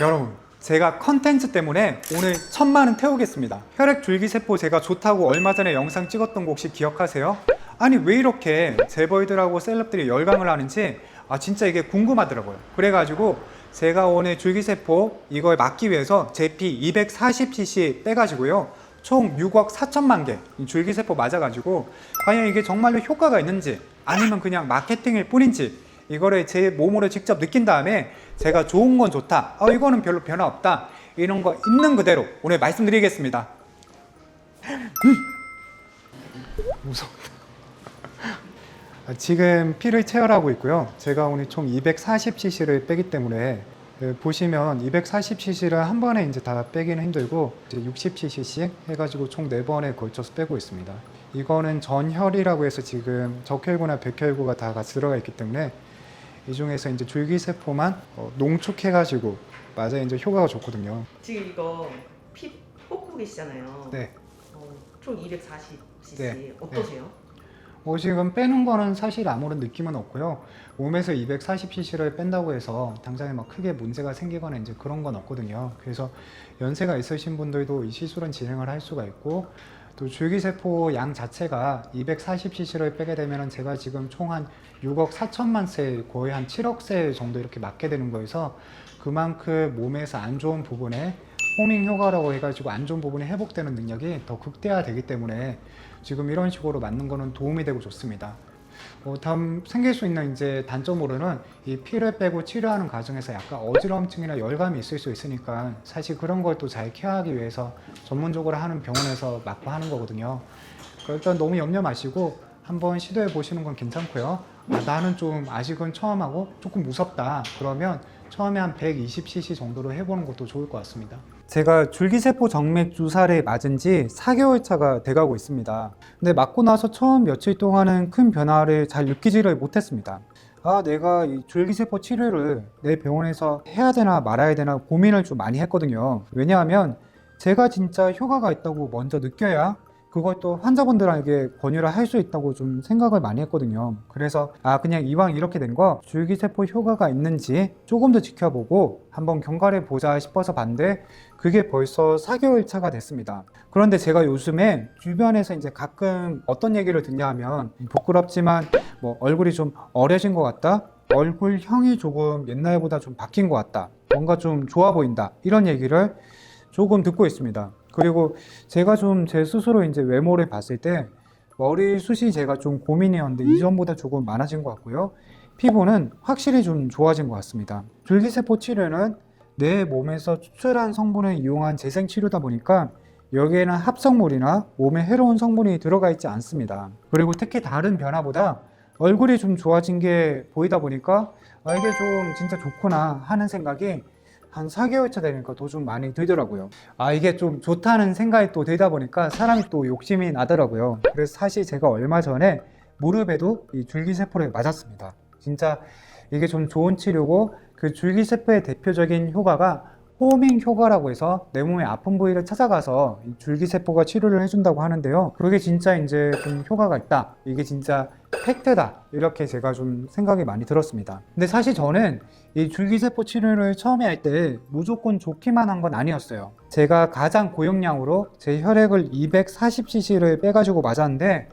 여러분 제가 컨텐츠 때문에 오늘 천만은 태우겠습니다. 혈액 줄기세포 제가 좋다고 얼마 전에 영상 찍었던 거 혹시 기억하세요? 아니 왜 이렇게 재벌들하고 셀럽들이 열광을 하는지 아 진짜 이게 궁금하더라고요. 그래가지고 제가 오늘 줄기세포 이걸 막기 위해서 제피 240cc 빼가지고요. 총 6억 4천만 개 줄기세포 맞아가지고 과연 이게 정말로 효과가 있는지 아니면 그냥 마케팅일 뿐인지 이거를 제 몸으로 직접 느낀 다음에 제가 좋은 건 좋다. 어, 이거는 별로 변화 없다. 이런 거 있는 그대로 오늘 말씀드리겠습니다. 무섭다. 아, 지금 피를 체열하고 있고요. 제가 오늘 총 240cc를 빼기 때문에 그 보시면 240cc를 한 번에 이제 다 빼기는 힘들고 이제 60cc씩 해가지고 총 4번에 걸쳐서 빼고 있습니다. 이거는 전혈이라고 해서 지금 적혈구나 백혈구가 다 같이 들어가 있기 때문에 이 중에서 이제 줄기세포만 어, 농축해가지고 맞아 이제 효과가 좋거든요. 지금 이거 피 뽑고 계시잖아요. 네. 어, 총 240cc 네. 어떠세요? 뭐 지금 빼는 거는 사실 아무런 느낌은 없고요. 몸에서 240cc를 뺀다고 해서 당장에 막 크게 문제가 생기거나 이제 그런 건 없거든요. 그래서 연세가 있으신 분들도 이 시술은 진행을 할 수가 있고 또 줄기세포 양 자체가 240cc를 빼게 되면은 제가 지금 총 한 6억 4천만 셀 거의 한 7억 셀 정도 이렇게 맞게 되는 거여서 그만큼 몸에서 안 좋은 부분에 호밍 효과라고 해가지고 안 좋은 부분이 회복되는 능력이 더 극대화되기 때문에 지금 이런 식으로 맞는 거는 도움이 되고 좋습니다. 어, 다음 생길 수 있는 이제 단점으로는 이 피를 빼고 치료하는 과정에서 약간 어지럼증이나 열감이 있을 수 있으니까 사실 그런 걸 또 잘 케어하기 위해서 전문적으로 하는 병원에서 맞고 하는 거거든요. 그러니까 일단 너무 염려 마시고 한번 시도해 보시는 건 괜찮고요. 아, 나는 좀 아직은 처음 하고 조금 무섭다. 그러면 처음에 한 120cc 정도로 해보는 것도 좋을 것 같습니다. 제가 줄기세포 정맥 주사를 맞은 지 4개월 차가 돼가고 있습니다. 근데 맞고 나서 처음 며칠 동안은 큰 변화를 잘 느끼지를 못했습니다. 아, 내가 이 줄기세포 치료를 내 병원에서 해야 되나 말아야 되나 고민을 좀 많이 했거든요. 왜냐하면 제가 진짜 효과가 있다고 먼저 느껴야 그걸 또 환자분들에게 권유를 할 수 있다고 좀 생각을 많이 했거든요. 그래서 아 그냥 이왕 이렇게 된 거 줄기세포 효과가 있는지 조금 더 지켜보고 한번 경과를 보자 싶어서 봤는데 그게 벌써 4개월 차가 됐습니다. 그런데 제가 요즘에 주변에서 이제 가끔 어떤 얘기를 듣냐 하면 부끄럽지만 뭐 얼굴이 좀 어려진 것 같다. 얼굴형이 조금 옛날보다 좀 바뀐 것 같다. 뭔가 좀 좋아 보인다. 이런 얘기를 조금 듣고 있습니다. 그리고 제가 좀 제 스스로 이제 외모를 봤을 때 머리숱이 제가 좀 고민이었는데 이전보다 조금 많아진 것 같고요. 피부는 확실히 좀 좋아진 것 같습니다. 줄기세포 치료는 내 몸에서 추출한 성분을 이용한 재생 치료다 보니까 여기에는 합성물이나 몸에 해로운 성분이 들어가 있지 않습니다. 그리고 특히 다른 변화보다 얼굴이 좀 좋아진 게 보이다 보니까 아, 이게 좀 진짜 좋구나 하는 생각이 한 4개월 차 되니까 더 좀 많이 들더라고요. 아, 이게 좀 좋다는 생각이 또 들다 보니까 사람이 또 욕심이 나더라고요. 그래서 사실 제가 얼마 전에 무릎에도 이 줄기세포를 맞았습니다. 진짜 이게 좀 좋은 치료고 그 줄기세포의 대표적인 효과가 호밍 효과라고 해서 내 몸의 아픈 부위를 찾아가서 이 줄기세포가 치료를 해준다고 하는데요. 그게 진짜 이제 좀 효과가 있다. 이게 진짜 팩트다. 이렇게 제가 좀 생각이 많이 들었습니다. 근데 사실 저는 이 줄기세포 치료를 처음에 할 때 무조건 좋기만 한 건 아니었어요. 제가 가장 고용량으로 제 혈액을 240cc를 빼가지고 맞았는데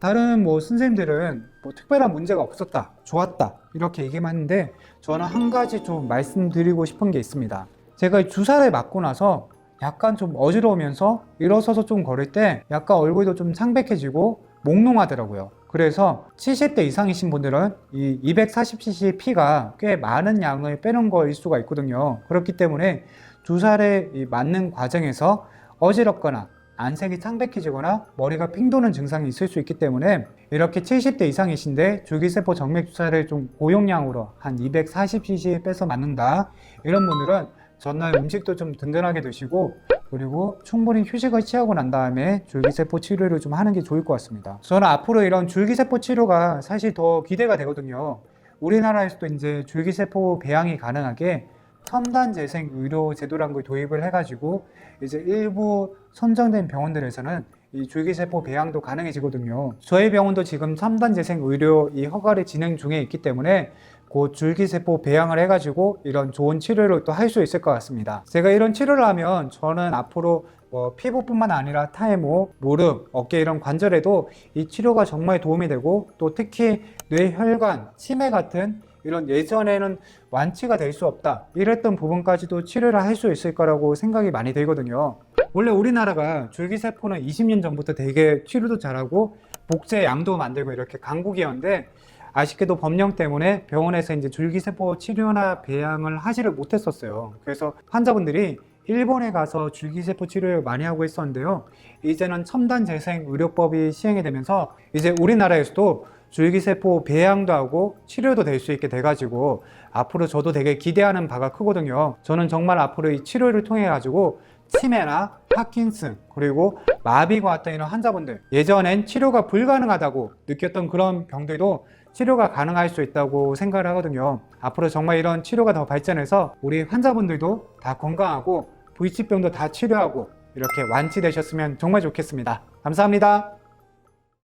다른 뭐 선생님들은 뭐 특별한 문제가 없었다, 좋았다 이렇게 얘기만 했는데 저는 한 가지 좀 말씀드리고 싶은 게 있습니다. 제가 이 주사를 맞고 나서 약간 좀 어지러우면서 일어서서 좀 걸을 때 약간 얼굴도 좀 창백해지고 몽롱하더라고요. 그래서 70대 이상이신 분들은 이 240cc 피가 꽤 많은 양을 빼는 거일 수가 있거든요. 그렇기 때문에 주사를 이 맞는 과정에서 어지럽거나 안색이 창백해지거나 머리가 핑 도는 증상이 있을 수 있기 때문에 이렇게 70대 이상이신데 줄기세포 정맥 주사를 좀 고용량으로 한 240cc 빼서 맞는다 이런 분들은 전날 음식도 좀 든든하게 드시고 그리고 충분히 휴식을 취하고 난 다음에 줄기세포 치료를 좀 하는 게 좋을 것 같습니다. 저는 앞으로 이런 줄기세포 치료가 사실 더 기대가 되거든요. 우리나라에서도 이제 줄기세포 배양이 가능하게 첨단 재생 의료 제도라는 걸 도입을 해가지고 이제 일부 선정된 병원들에서는 이 줄기세포 배양도 가능해지거든요. 저희 병원도 지금 첨단 재생 의료 이 허가를 진행 중에 있기 때문에 곧 줄기세포 배양을 해가지고 이런 좋은 치료를 또 할 수 있을 것 같습니다. 제가 이런 치료를 하면 저는 앞으로 뭐 피부뿐만 아니라 탈모, 무릎, 어깨 이런 관절에도 이 치료가 정말 도움이 되고 또 특히 뇌혈관, 치매 같은 이런 예전에는 완치가 될 수 없다 이랬던 부분까지도 치료를 할 수 있을 거라고 생각이 많이 들거든요. 원래 우리나라가 줄기세포는 20년 전부터 되게 치료도 잘하고 복제 양도 만들고 이렇게 강국이었는데 아쉽게도 법령 때문에 병원에서 이제 줄기세포 치료나 배양을 하지를 못했었어요. 그래서 환자분들이 일본에 가서 줄기세포 치료를 많이 하고 있었는데요. 이제는 첨단 재생 의료법이 시행이 되면서 이제 우리나라에서도 줄기세포 배양도 하고 치료도 될 수 있게 돼가지고 앞으로 저도 되게 기대하는 바가 크거든요. 저는 정말 앞으로 이 치료를 통해 가지고 치매나 파킨슨 그리고 마비과 같은 이런 환자분들 예전엔 치료가 불가능하다고 느꼈던 그런 병들도 치료가 가능할 수 있다고 생각을 하거든요. 앞으로 정말 이런 치료가 더 발전해서 우리 환자분들도 다 건강하고 불치병도 다 치료하고 이렇게 완치되셨으면 정말 좋겠습니다. 감사합니다.